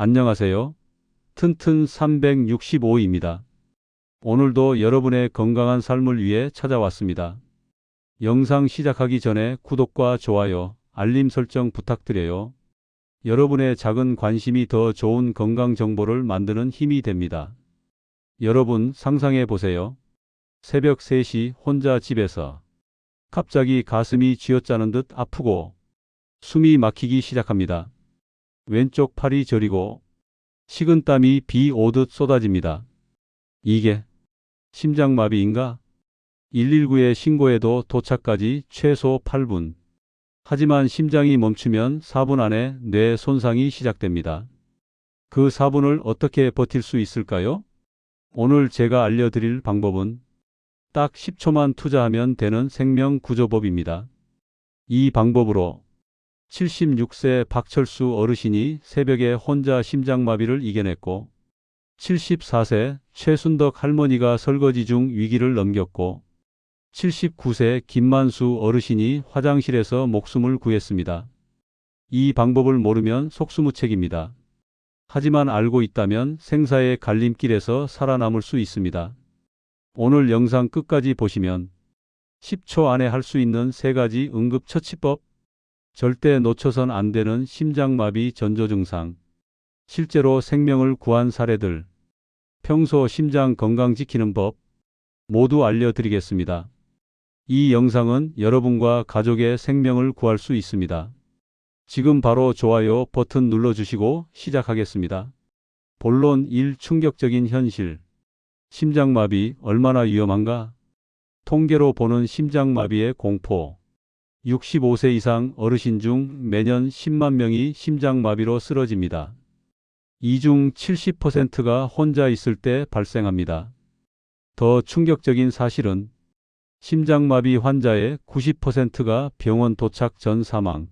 안녕하세요. 튼튼 365입니다. 오늘도 여러분의 건강한 삶을 위해 찾아왔습니다. 영상 시작하기 전에 구독과 좋아요, 알림 설정 부탁드려요. 여러분의 작은 관심이 더 좋은 건강 정보를 만드는 힘이 됩니다. 여러분 상상해 보세요. 새벽 3시 혼자 집에서 갑자기 가슴이 쥐어짜는 듯 아프고 숨이 막히기 시작합니다. 왼쪽 팔이 저리고 식은땀이 비 오듯 쏟아집니다. 이게 심장마비인가? 119에 신고해도 도착까지 최소 8분. 하지만 심장이 멈추면 4분 안에 뇌 손상이 시작됩니다. 그 4분을 어떻게 버틸 수 있을까요? 오늘 제가 알려드릴 방법은 딱 10초만 투자하면 되는 생명 구조법입니다. 이 방법으로 76세 박철수 어르신이 새벽에 혼자 심장마비를 이겨냈고 74세 최순덕 할머니가 설거지 중 위기를 넘겼고 79세 김만수 어르신이 화장실에서 목숨을 구했습니다. 이 방법을 모르면 속수무책입니다. 하지만 알고 있다면 생사의 갈림길에서 살아남을 수 있습니다. 오늘 영상 끝까지 보시면 10초 안에 할 수 있는 세 가지 응급처치법, 절대 놓쳐선 안 되는 심장마비 전조 증상, 실제로 생명을 구한 사례들, 평소 심장 건강 지키는 법 모두 알려드리겠습니다. 이 영상은 여러분과 가족의 생명을 구할 수 있습니다. 지금 바로 좋아요 버튼 눌러주시고 시작하겠습니다. 본론 1 충격적인 현실. 심장마비 얼마나 위험한가? 통계로 보는 심장마비의 공포. 65세 이상 어르신 중 매년 10만 명이 심장마비로 쓰러집니다. 이 중 70%가 혼자 있을 때 발생합니다. 더 충격적인 사실은 심장마비 환자의 90%가 병원 도착 전 사망.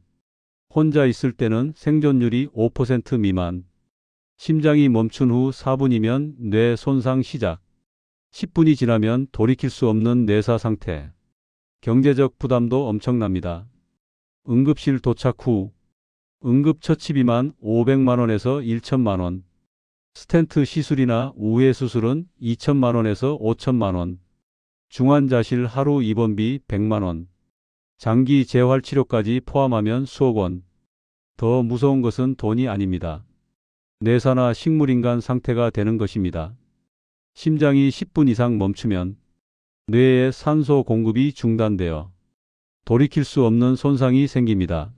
혼자 있을 때는 생존율이 5% 미만. 심장이 멈춘 후 4분이면 뇌 손상 시작. 10분이 지나면 돌이킬 수 없는 뇌사 상태. 경제적 부담도 엄청납니다. 응급실 도착 후 응급처치비만 500만 원에서 1천만 원. 스텐트 시술이나 우회 수술은 2천만 원에서 5천만 원. 중환자실 하루 입원비 100만 원. 장기 재활 치료까지 포함하면 수억 원. 더 무서운 것은 돈이 아닙니다. 뇌사나 식물인간 상태가 되는 것입니다. 심장이 10분 이상 멈추면 뇌의 산소 공급이 중단되어 돌이킬 수 없는 손상이 생깁니다.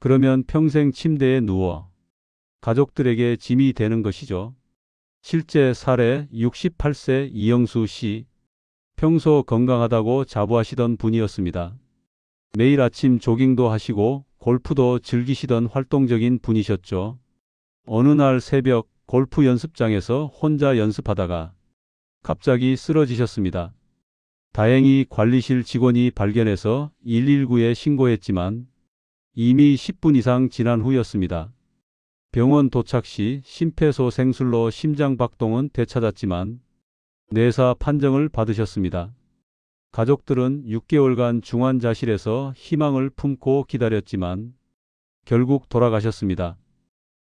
그러면 평생 침대에 누워 가족들에게 짐이 되는 것이죠. 실제 사례 68세 이영수 씨 평소 건강하다고 자부하시던 분이었습니다. 매일 아침 조깅도 하시고 골프도 즐기시던 활동적인 분이셨죠. 어느 날 새벽 골프 연습장에서 혼자 연습하다가 갑자기 쓰러지셨습니다. 다행히 관리실 직원이 발견해서 119에 신고했지만 이미 10분 이상 지난 후였습니다. 병원 도착 시 심폐소생술로 심장박동은 되찾았지만 뇌사 판정을 받으셨습니다. 가족들은 6개월간 중환자실에서 희망을 품고 기다렸지만 결국 돌아가셨습니다.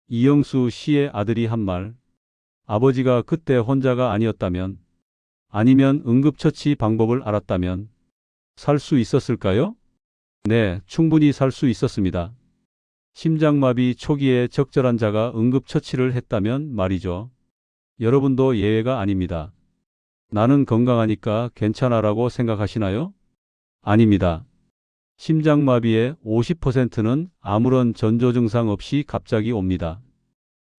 이영수 씨의 아들이 한 말, 아버지가 그때 혼자가 아니었다면, 아니면 응급처치 방법을 알았다면 살 수 있었을까요? 네, 충분히 살 수 있었습니다. 심장마비 초기에 적절한 자가 응급처치를 했다면 말이죠. 여러분도 예외가 아닙니다. 나는 건강하니까 괜찮아라고 생각하시나요? 아닙니다. 심장마비의 50%는 아무런 전조 증상 없이 갑자기 옵니다.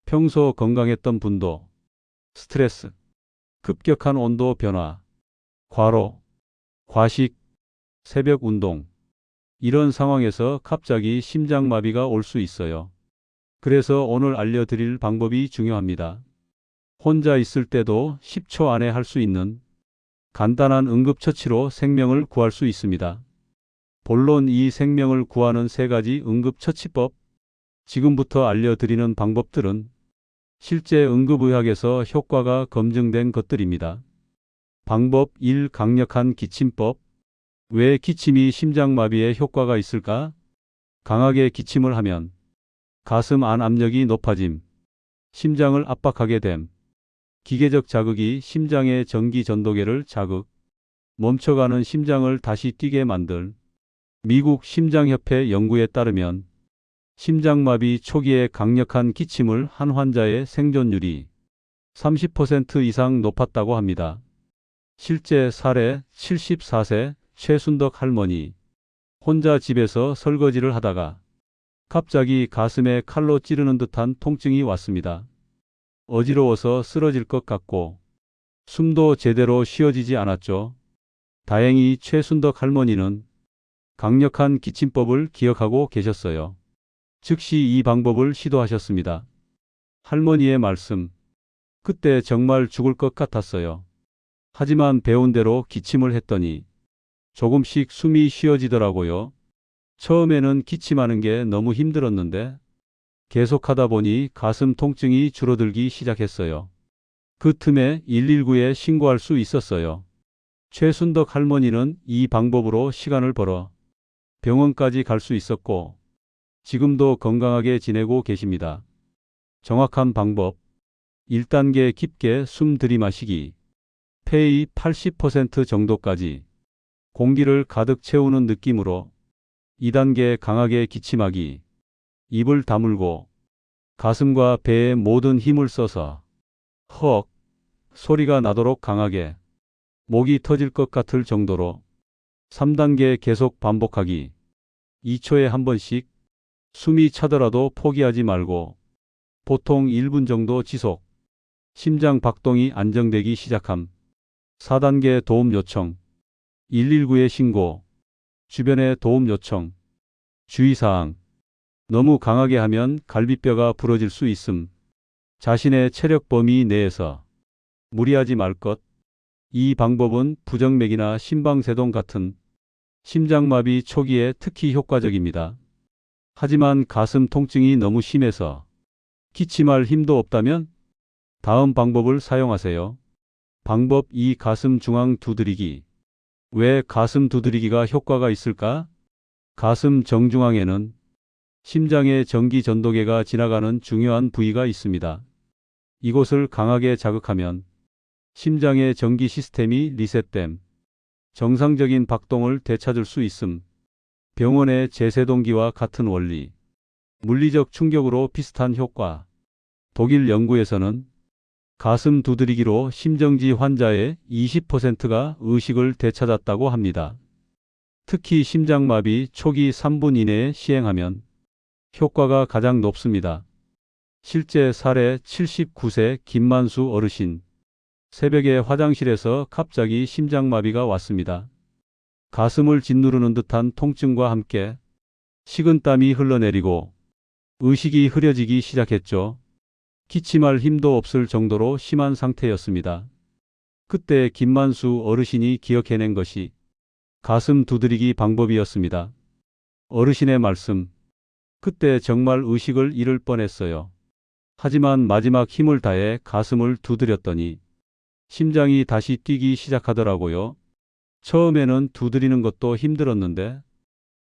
평소 건강했던 분도 스트레스, 급격한 온도 변화, 과로, 과식, 새벽 운동, 이런 상황에서 갑자기 심장마비가 올 수 있어요. 그래서 오늘 알려드릴 방법이 중요합니다. 혼자 있을 때도 10초 안에 할 수 있는 간단한 응급처치로 생명을 구할 수 있습니다. 본론 이 생명을 구하는 세 가지 응급처치법, 지금부터 알려드리는 방법들은 실제 응급의학에서 효과가 검증된 것들입니다. 방법 1. 강력한 기침법. 왜 기침이 심장마비에 효과가 있을까? 강하게 기침을 하면 가슴 안 압력이 높아짐, 심장을 압박하게 됨. 기계적 자극이 심장의 전기 전도계를 자극, 멈춰가는 심장을 다시 뛰게 만들. 미국 심장협회 연구에 따르면 심장마비 초기에 강력한 기침을 한 환자의 생존율이 30% 이상 높았다고 합니다. 실제 사례 74세 최순덕 할머니 혼자 집에서 설거지를 하다가 갑자기 가슴에 칼로 찌르는 듯한 통증이 왔습니다. 어지러워서 쓰러질 것 같고 숨도 제대로 쉬어지지 않았죠. 다행히 최순덕 할머니는 강력한 기침법을 기억하고 계셨어요. 즉시 이 방법을 시도하셨습니다. 할머니의 말씀. 그때 정말 죽을 것 같았어요. 하지만 배운 대로 기침을 했더니 조금씩 숨이 쉬어지더라고요. 처음에는 기침하는 게 너무 힘들었는데 계속하다 보니 가슴 통증이 줄어들기 시작했어요. 그 틈에 119에 신고할 수 있었어요. 최순덕 할머니는 이 방법으로 시간을 벌어 병원까지 갈 수 있었고 지금도 건강하게 지내고 계십니다. 정확한 방법. 1단계 깊게 숨 들이마시기. 폐의 80% 정도까지. 공기를 가득 채우는 느낌으로 2단계 강하게 기침하기. 입을 다물고 가슴과 배에 모든 힘을 써서 헉 소리가 나도록 강하게 목이 터질 것 같을 정도로 3단계 계속 반복하기. 2초에 한 번씩 숨이 차더라도 포기하지 말고 보통 1분 정도 지속 심장 박동이 안정되기 시작함 4단계 도움 요청 119에 신고 주변에 도움 요청 주의사항 너무 강하게 하면 갈비뼈가 부러질 수 있음. 자신의 체력 범위 내에서 무리하지 말 것. 이 방법은 부정맥이나 심방세동 같은 심장마비 초기에 특히 효과적입니다. 하지만 가슴 통증이 너무 심해서 기침할 힘도 없다면 다음 방법을 사용하세요. 방법 2 가슴 중앙 두드리기. 왜 가슴 두드리기가 효과가 있을까? 가슴 정중앙에는 심장의 전기 전도계가 지나가는 중요한 부위가 있습니다. 이곳을 강하게 자극하면 심장의 전기 시스템이 리셋됨. 정상적인 박동을 되찾을 수 있음. 병원의 제세동기와 같은 원리. 물리적 충격으로 비슷한 효과. 독일 연구에서는 가슴 두드리기로 심정지 환자의 20%가 의식을 되찾았다고 합니다. 특히 심장마비 초기 3분 이내에 시행하면 효과가 가장 높습니다. 실제 사례 79세 김만수 어르신. 새벽에 화장실에서 갑자기 심장마비가 왔습니다. 가슴을 짓누르는 듯한 통증과 함께 식은땀이 흘러내리고 의식이 흐려지기 시작했죠. 기침할 힘도 없을 정도로 심한 상태였습니다. 그때 김만수 어르신이 기억해낸 것이 가슴 두드리기 방법이었습니다. 어르신의 말씀. 그때 정말 의식을 잃을 뻔했어요. 하지만 마지막 힘을 다해 가슴을 두드렸더니 심장이 다시 뛰기 시작하더라고요. 처음에는 두드리는 것도 힘들었는데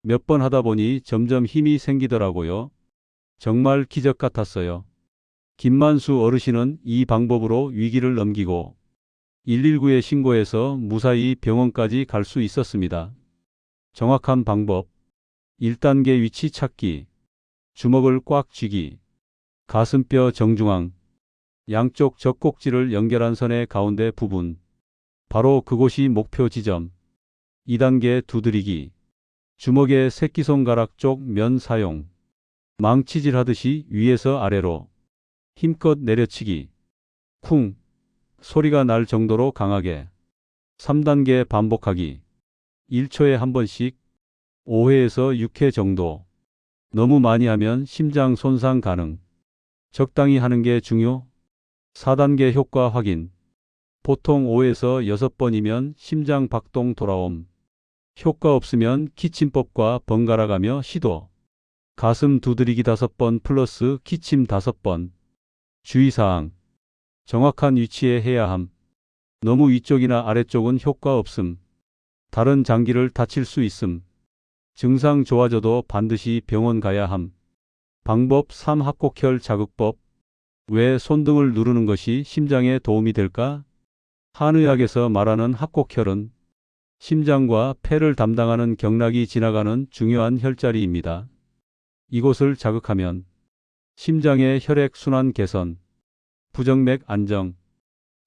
몇 번 하다 보니 점점 힘이 생기더라고요. 정말 기적 같았어요. 김만수 어르신은 이 방법으로 위기를 넘기고 119에 신고해서 무사히 병원까지 갈 수 있었습니다. 정확한 방법 1단계 위치 찾기 주먹을 꽉 쥐기 가슴뼈 정중앙 양쪽 젖꼭지를 연결한 선의 가운데 부분 바로 그곳이 목표 지점 2단계 두드리기 주먹의 새끼손가락 쪽 면 사용 망치질 하듯이 위에서 아래로 힘껏 내려치기. 쿵. 소리가 날 정도로 강하게. 3단계 반복하기. 1초에 한 번씩 5회에서 6회 정도. 너무 많이 하면 심장 손상 가능. 적당히 하는 게 중요. 4단계 효과 확인. 보통 5에서 6번이면 심장 박동 돌아옴. 효과 없으면 기침법과 번갈아 가며 시도. 가슴 두드리기 5번 플러스 기침 5번. 주의사항. 정확한 위치에 해야 함. 너무 위쪽이나 아래쪽은 효과 없음. 다른 장기를 다칠 수 있음. 증상 좋아져도 반드시 병원 가야 함. 방법 3 합곡혈 자극법. 왜 손등을 누르는 것이 심장에 도움이 될까? 한의학에서 말하는 합곡혈은 심장과 폐를 담당하는 경락이 지나가는 중요한 혈자리입니다. 이곳을 자극하면 심장의 혈액 순환 개선, 부정맥 안정,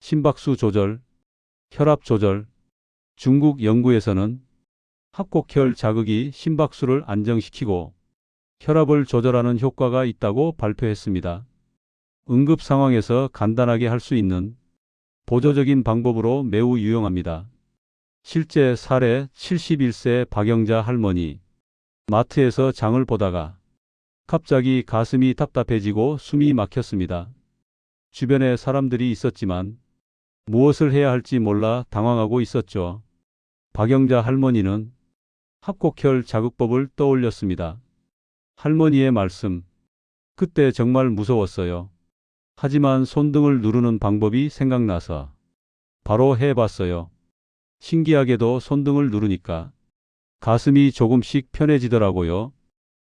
심박수 조절, 혈압 조절, 중국 연구에서는 합곡혈 자극이 심박수를 안정시키고 혈압을 조절하는 효과가 있다고 발표했습니다. 응급 상황에서 간단하게 할 수 있는 보조적인 방법으로 매우 유용합니다. 실제 사례 71세 박영자 할머니 마트에서 장을 보다가 갑자기 가슴이 답답해지고 숨이 막혔습니다. 주변에 사람들이 있었지만 무엇을 해야 할지 몰라 당황하고 있었죠. 박영자 할머니는 합곡혈 자극법을 떠올렸습니다. 할머니의 말씀. 그때 정말 무서웠어요. 하지만 손등을 누르는 방법이 생각나서 바로 해봤어요. 신기하게도 손등을 누르니까 가슴이 조금씩 편해지더라고요.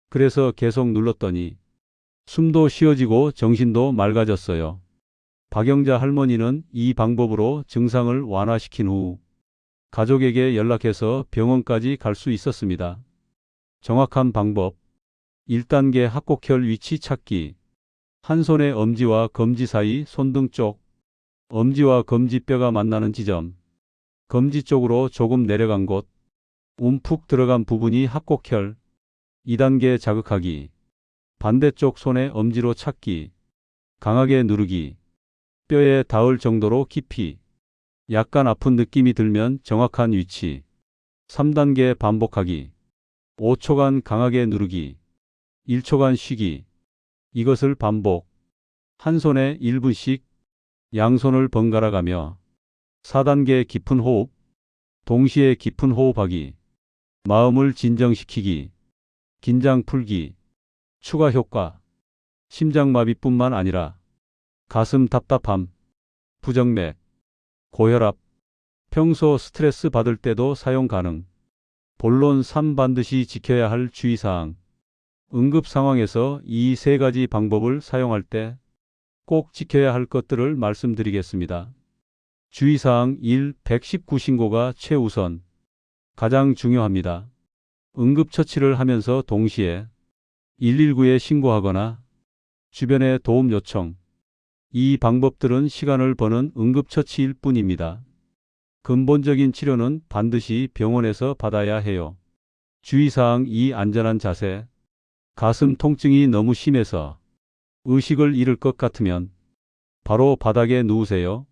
그래서 계속 눌렀더니 숨도 쉬어지고 정신도 맑아졌어요. 박영자 할머니는 이 방법으로 증상을 완화시킨 후 가족에게 연락해서 병원까지 갈 수 있었습니다. 정확한 방법 1단계 합곡혈 위치 찾기 한 손의 엄지와 검지 사이 손등 쪽 엄지와 검지뼈가 만나는 지점. 검지 쪽으로 조금 내려간 곳. 움푹 들어간 부분이 합곡혈. 2단계 자극하기. 반대쪽 손의 엄지로 찾기. 강하게 누르기. 뼈에 닿을 정도로 깊이. 약간 아픈 느낌이 들면 정확한 위치. 3단계 반복하기. 5초간 강하게 누르기. 1초간 쉬기 이것을 반복 한 손에 1분씩 양손을 번갈아 가며 4단계 깊은 호흡 동시에 깊은 호흡하기 마음을 진정시키기 긴장 풀기 추가 효과 심장마비뿐만 아니라 가슴 답답함 부정맥 고혈압 평소 스트레스 받을 때도 사용 가능. 본론 3 반드시 지켜야 할 주의사항 응급 상황에서 이 세 가지 방법을 사용할 때 꼭 지켜야 할 것들을 말씀드리겠습니다. 주의사항 1. 119 신고가 최우선. 가장 중요합니다. 응급처치를 하면서 동시에 119에 신고하거나 주변에 도움 요청. 이 방법들은 시간을 버는 응급처치일 뿐입니다. 근본적인 치료는 반드시 병원에서 받아야 해요. 주의사항 2. 안전한 자세. 가슴 통증이 너무 심해서 의식을 잃을 것 같으면 바로 바닥에 누우세요.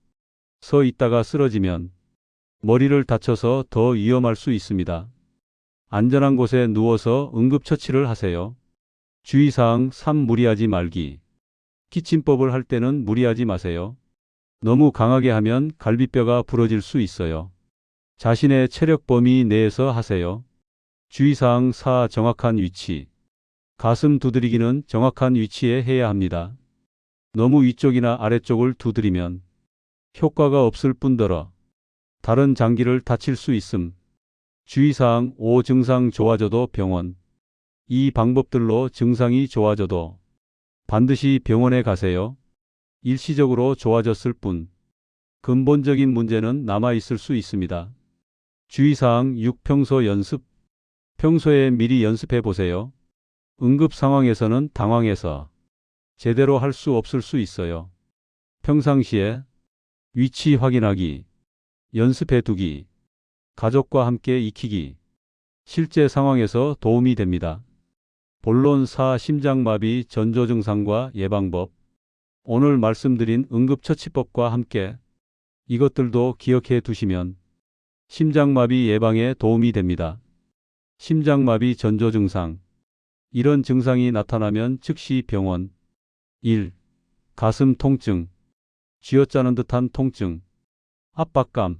서 있다가 쓰러지면 머리를 다쳐서 더 위험할 수 있습니다. 안전한 곳에 누워서 응급처치를 하세요. 주의사항 3. 무리하지 말기. 기침법을 할 때는 무리하지 마세요. 너무 강하게 하면 갈비뼈가 부러질 수 있어요. 자신의 체력 범위 내에서 하세요. 주의사항 4. 정확한 위치. 가슴 두드리기는 정확한 위치에 해야 합니다. 너무 위쪽이나 아래쪽을 두드리면 효과가 없을 뿐더러 다른 장기를 다칠 수 있음. 주의사항 5 증상 좋아져도 병원. 이 방법들로 증상이 좋아져도 반드시 병원에 가세요. 일시적으로 좋아졌을 뿐 근본적인 문제는 남아 있을 수 있습니다. 주의사항 6 평소 연습. 평소에 미리 연습해 보세요. 응급 상황에서는 당황해서 제대로 할 수 없을 수 있어요. 평상시에 위치 확인하기, 연습해 두기, 가족과 함께 익히기, 실제 상황에서 도움이 됩니다. 본론 4 심장마비 전조 증상과 예방법 오늘 말씀드린 응급처치법과 함께 이것들도 기억해 두시면 심장마비 예방에 도움이 됩니다. 심장마비 전조 증상 이런 증상이 나타나면 즉시 병원. 1. 가슴 통증. 쥐어짜는 듯한 통증. 압박감.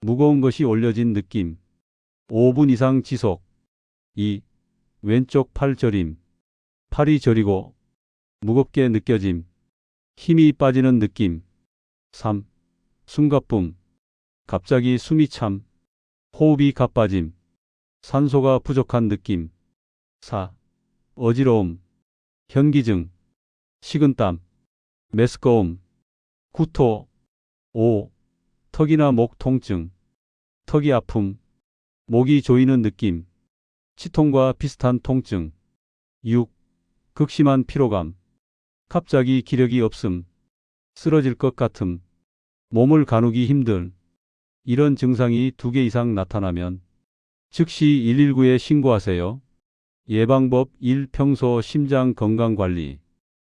무거운 것이 올려진 느낌. 5분 이상 지속. 2. 왼쪽 팔 저림. 팔이 저리고 무겁게 느껴짐. 힘이 빠지는 느낌. 3. 숨가쁨. 갑자기 숨이 참. 호흡이 가빠짐. 산소가 부족한 느낌. 4. 어지러움, 현기증, 식은땀, 메스꺼움, 구토, 오, 턱이나 목 통증, 턱이 아픔, 목이 조이는 느낌, 치통과 비슷한 통증. 6. 극심한 피로감, 갑자기 기력이 없음, 쓰러질 것 같음, 몸을 가누기 힘들. 이런 증상이 두 개 이상 나타나면 즉시 119에 신고하세요. 예방법 1. 평소 심장 건강 관리.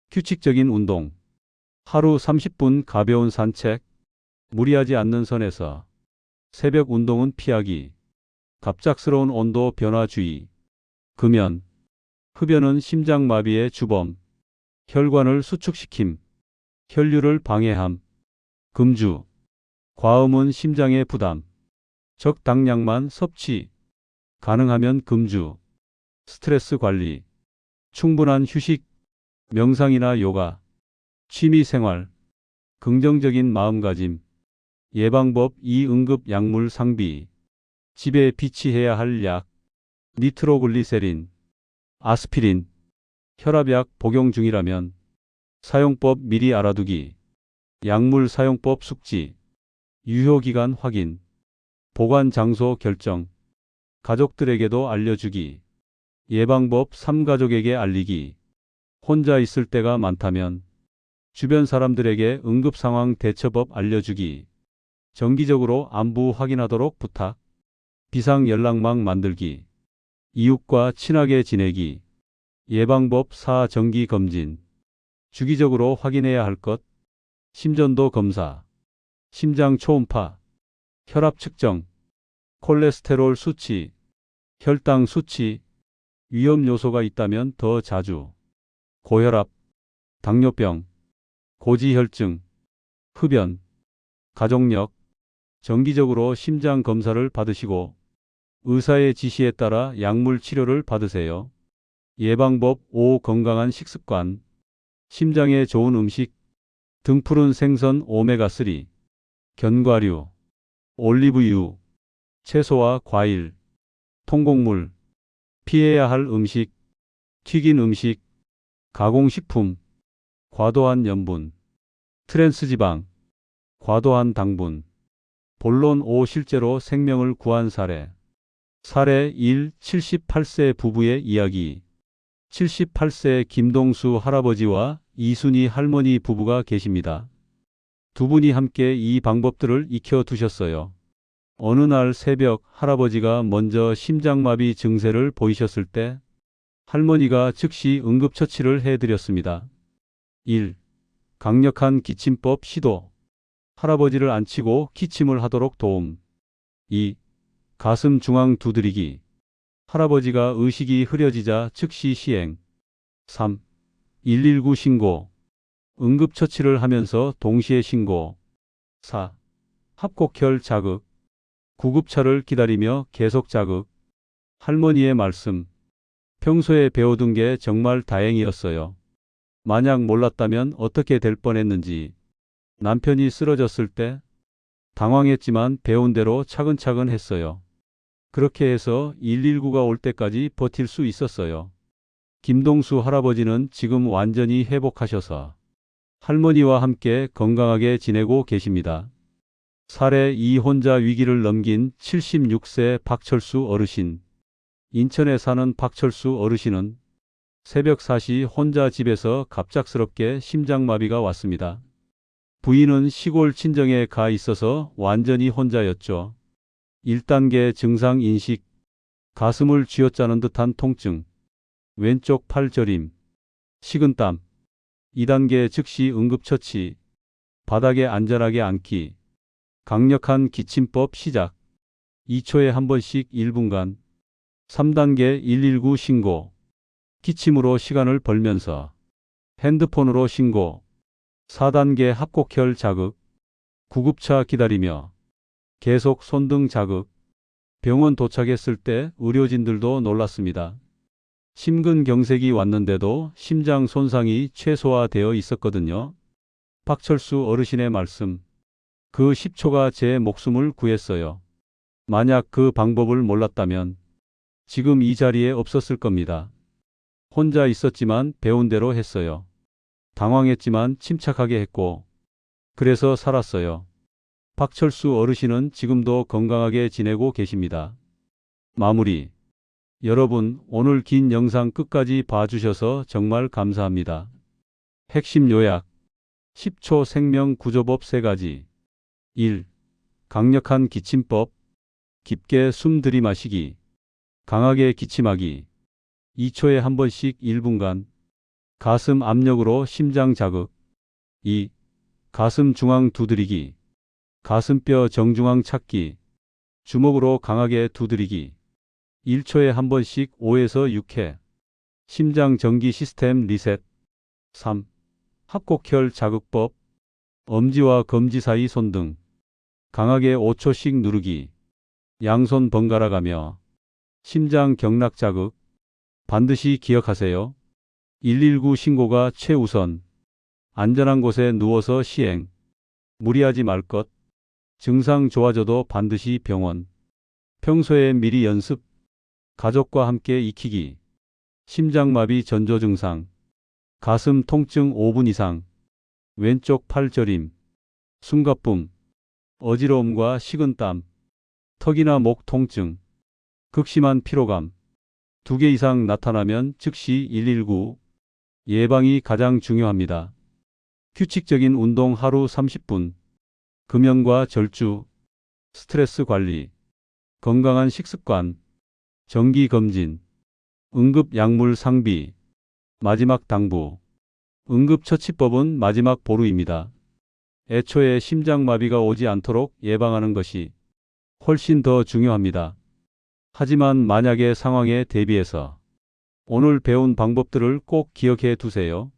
규칙적인 운동. 하루 30분 가벼운 산책. 무리하지 않는 선에서. 새벽 운동은 피하기. 갑작스러운 온도 변화 주의. 금연. 흡연은 심장마비의 주범. 혈관을 수축시킴. 혈류를 방해함. 금주. 과음은 심장의 부담. 적당량만 섭취. 가능하면 금주. 스트레스 관리. 충분한 휴식. 명상이나 요가. 취미 생활. 긍정적인 마음가짐. 예방법 2 응급 약물 상비. 집에 비치해야 할 약. 니트로글리세린. 아스피린. 혈압약 복용 중이라면 사용법 미리 알아두기. 약물 사용법 숙지. 유효기간 확인. 보관 장소 결정. 가족들에게도 알려주기. 예방법 3가족에게 알리기. 혼자 있을 때가 많다면 주변 사람들에게 응급 상황 대처법 알려주기. 정기적으로 안부 확인하도록 부탁. 비상 연락망 만들기. 이웃과 친하게 지내기. 예방법 4 정기 검진. 주기적으로 확인해야 할 것. 심전도 검사. 심장 초음파. 혈압 측정. 콜레스테롤 수치. 혈당 수치. 위험 요소가 있다면 더 자주. 고혈압. 당뇨병. 고지혈증. 흡연. 가족력. 정기적으로 심장 검사를 받으시고 의사의 지시에 따라 약물 치료를 받으세요. 예방법 5 건강한 식습관. 심장에 좋은 음식. 등푸른 생선 오메가3. 견과류. 올리브유. 채소와 과일. 통곡물. 피해야 할 음식. 튀긴 음식. 가공식품. 과도한 염분. 트랜스지방. 과도한 당분. 본론 5 실제로 생명을 구한 사례. 사례 1 78세 부부의 이야기. 78세 김동수 할아버지와 이순희 할머니 부부가 계십니다. 두 분이 함께 이 방법들을 익혀 두셨어요. 어느 날 새벽 할아버지가 먼저 심장마비 증세를 보이셨을 때 할머니가 즉시 응급처치를 해드렸습니다. 1. 강력한 기침법 시도. 할아버지를 앉히고 기침을 하도록 도움. 2. 가슴 중앙 두드리기. 할아버지가 의식이 흐려지자 즉시 시행. 3. 119 신고. 응급처치를 하면서 동시에 신고. 4. 합곡혈 자극. 구급차를 기다리며 계속 자극. 할머니의 말씀. 평소에 배워둔 게 정말 다행이었어요. 만약 몰랐다면 어떻게 될 뻔했는지. 남편이 쓰러졌을 때 당황했지만 배운 대로 차근차근 했어요. 그렇게 해서 119가 올 때까지 버틸 수 있었어요. 김동수 할아버지는 지금 완전히 회복하셔서 할머니와 함께 건강하게 지내고 계십니다. 사례 2 혼자 위기를 넘긴 76세 박철수 어르신. 인천에 사는 박철수 어르신은 새벽 4시 혼자 집에서 갑작스럽게 심장마비가 왔습니다. 부인은 시골 친정에 가 있어서 완전히 혼자였죠. 1단계 증상 인식, 가슴을 쥐어짜는 듯한 통증, 왼쪽 팔 저림, 식은땀, 2단계 즉시 응급처치, 바닥에 안전하게 앉기, 강력한 기침법 시작, 2초에 한 번씩 1분간, 3단계 119 신고, 기침으로 시간을 벌면서 핸드폰으로 신고, 4단계 합곡혈 자극, 구급차 기다리며 계속 손등 자극. 병원 도착했을 때 의료진들도 놀랐습니다. 심근경색이 왔는데도 심장 손상이 최소화되어 있었거든요. 박철수 어르신의 말씀. 그 10초가 제 목숨을 구했어요. 만약 그 방법을 몰랐다면 지금 이 자리에 없었을 겁니다. 혼자 있었지만 배운 대로 했어요. 당황했지만 침착하게 했고, 그래서 살았어요. 박철수 어르신은 지금도 건강하게 지내고 계십니다. 마무리. 여러분, 오늘 긴 영상 끝까지 봐주셔서 정말 감사합니다. 핵심 요약. 10초 생명 구조법 3가지. 1. 강력한 기침법. 깊게 숨 들이마시기. 강하게 기침하기. 2초에 한 번씩 1분간. 가슴 압력으로 심장 자극. 2. 가슴 중앙 두드리기. 가슴뼈 정중앙 찾기. 주먹으로 강하게 두드리기. 1초에 한 번씩 5에서 6회. 심장 전기 시스템 리셋. 3. 합곡혈 자극법. 엄지와 검지 사이 손등. 강하게 5초씩 누르기. 양손 번갈아 가며. 심장 경락 자극. 반드시 기억하세요. 119 신고가 최우선. 안전한 곳에 누워서 시행. 무리하지 말 것. 증상 좋아져도 반드시 병원. 평소에 미리 연습. 가족과 함께 익히기. 심장마비 전조 증상. 가슴 통증 5분 이상. 왼쪽 팔 저림. 숨가쁨. 어지러움과 식은땀. 턱이나 목 통증. 극심한 피로감. 두 개 이상 나타나면 즉시 119. 예방이 가장 중요합니다. 규칙적인 운동 하루 30분. 금연과 절주. 스트레스 관리. 건강한 식습관. 정기 검진. 응급 약물 상비. 마지막 당부. 응급처치법은 마지막 보루입니다. 애초에 심장마비가 오지 않도록 예방하는 것이 훨씬 더 중요합니다. 하지만 만약의 상황에 대비해서 오늘 배운 방법들을 꼭 기억해 두세요.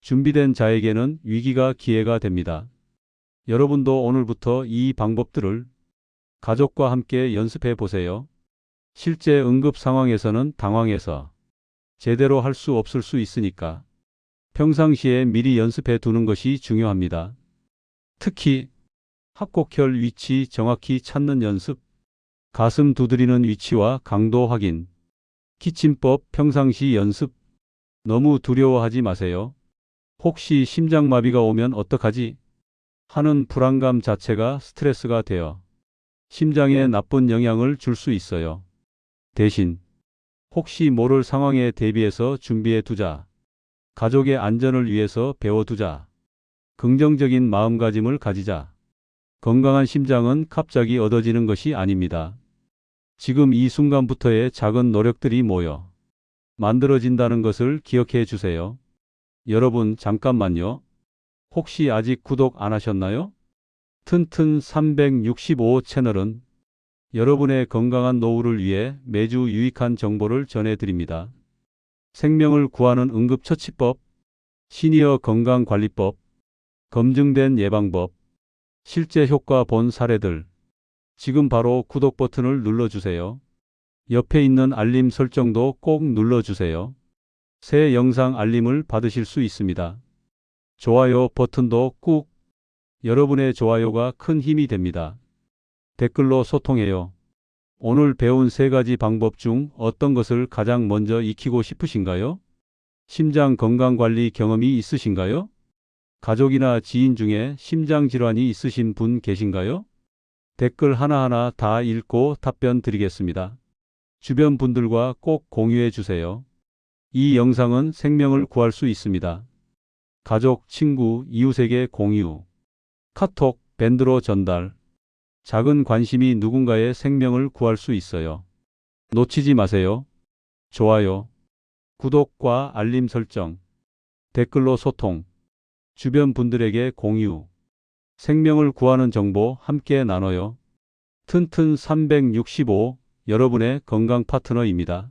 준비된 자에게는 위기가 기회가 됩니다. 여러분도 오늘부터 이 방법들을 가족과 함께 연습해 보세요. 실제 응급 상황에서는 당황해서 제대로 할 수 없을 수 있으니까 평상시에 미리 연습해 두는 것이 중요합니다. 특히 합곡혈 위치 정확히 찾는 연습, 가슴 두드리는 위치와 강도 확인, 기침법 평상시 연습, 너무 두려워하지 마세요. 혹시 심장마비가 오면 어떡하지? 하는 불안감 자체가 스트레스가 되어 심장에 나쁜 영향을 줄 수 있어요. 대신 혹시 모를 상황에 대비해서 준비해 두자. 가족의 안전을 위해서 배워 두자. 긍정적인 마음가짐을 가지자. 건강한 심장은 갑자기 얻어지는 것이 아닙니다. 지금 이 순간부터의 작은 노력들이 모여 만들어진다는 것을 기억해 주세요. 여러분, 잠깐만요. 혹시 아직 구독 안 하셨나요? 튼튼 365 채널은 여러분의 건강한 노후를 위해 매주 유익한 정보를 전해드립니다. 생명을 구하는 응급처치법, 시니어 건강관리법, 검증된 예방법, 실제 효과 본 사례들. 지금 바로 구독 버튼을 눌러주세요. 옆에 있는 알림 설정도 꼭 눌러주세요. 새 영상 알림을 받으실 수 있습니다. 좋아요 버튼도 꾹. 여러분의 좋아요가 큰 힘이 됩니다. 댓글로 소통해요. 오늘 배운 세 가지 방법 중 어떤 것을 가장 먼저 익히고 싶으신가요? 심장 건강 관리 경험이 있으신가요? 가족이나 지인 중에 심장 질환이 있으신 분 계신가요? 댓글 하나하나 다 읽고 답변 드리겠습니다. 주변 분들과 꼭 공유해 주세요. 이 영상은 생명을 구할 수 있습니다. 가족, 친구, 이웃에게 공유. 카톡, 밴드로 전달. 작은 관심이 누군가의 생명을 구할 수 있어요. 놓치지 마세요. 좋아요, 구독과 알림 설정, 댓글로 소통, 주변 분들에게 공유, 생명을 구하는 정보 함께 나눠요. 튼튼 365 여러분의 건강 파트너입니다.